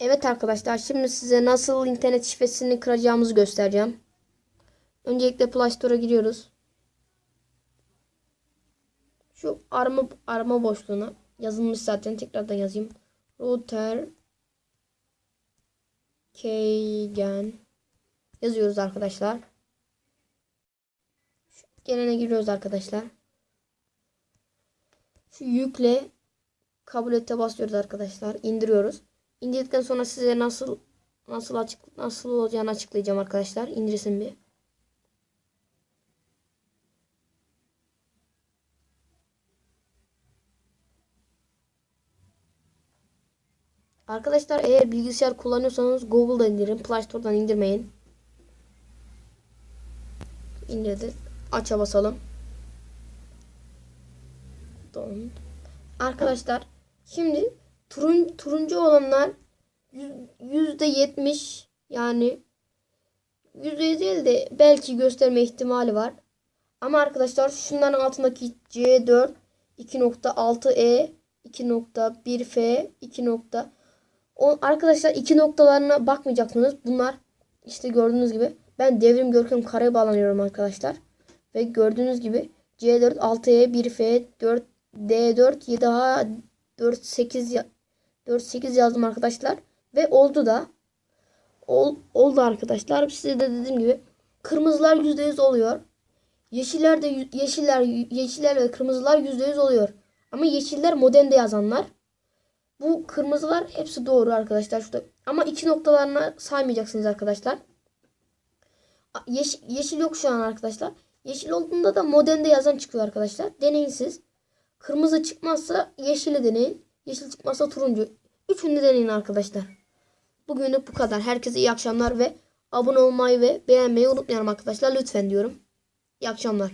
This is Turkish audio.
Evet arkadaşlar şimdi size nasıl internet şifresini kıracağımızı göstereceğim. Öncelikle Play Store'a giriyoruz. Şu arama arama boşluğuna yazılmış zaten tekrardan yazayım. Router Keygen yazıyoruz arkadaşlar. Şu gelene giriyoruz arkadaşlar. Şu yükle kabul ete basıyoruz arkadaşlar. İndiriyoruz. İndirdikten sonra size nasıl nasıl açık nasıl olacağını açıklayacağım arkadaşlar. İndirsin bir. Arkadaşlar eğer bilgisayar kullanıyorsanız Google'da indirin. Play Store'dan indirmeyin. İndirdi. Aça basalım. Don. Arkadaşlar şimdi turun, turuncu olanlar yüzde yetmiş yani yüzde değil de belki gösterme ihtimali var. Ama arkadaşlar şunların altındaki C4 2.6E 2.1F 2. O arkadaşlar iki noktalarına bakmayacaksınız. Bunlar işte gördüğünüz gibi ben devrim görkem kareye bağlanıyorum arkadaşlar. Ve gördüğünüz gibi C4 6E 1F 4 D4 7A 4 8 4 8 yazdım arkadaşlar ve oldu da Ol, oldu arkadaşlar. Size de dediğim gibi kırmızılar %100 oluyor. Yeşiller de yeşiller yeşiller ve kırmızılar %100 oluyor. Ama yeşiller modemde yazanlar bu kırmızılar hepsi doğru arkadaşlar. Şurada. Ama iki noktalarına saymayacaksınız arkadaşlar. Yeş yeşil yok şu an arkadaşlar. Yeşil olduğunda da modemde yazan çıkıyor arkadaşlar. Deneyin siz. Kırmızı çıkmazsa yeşili deneyin. Yeşil çıkmazsa turuncu. Üçünü deneyin arkadaşlar. Bugünlük bu kadar. Herkese iyi akşamlar ve abone olmayı ve beğenmeyi unutmayalım arkadaşlar. Lütfen diyorum. İyi akşamlar.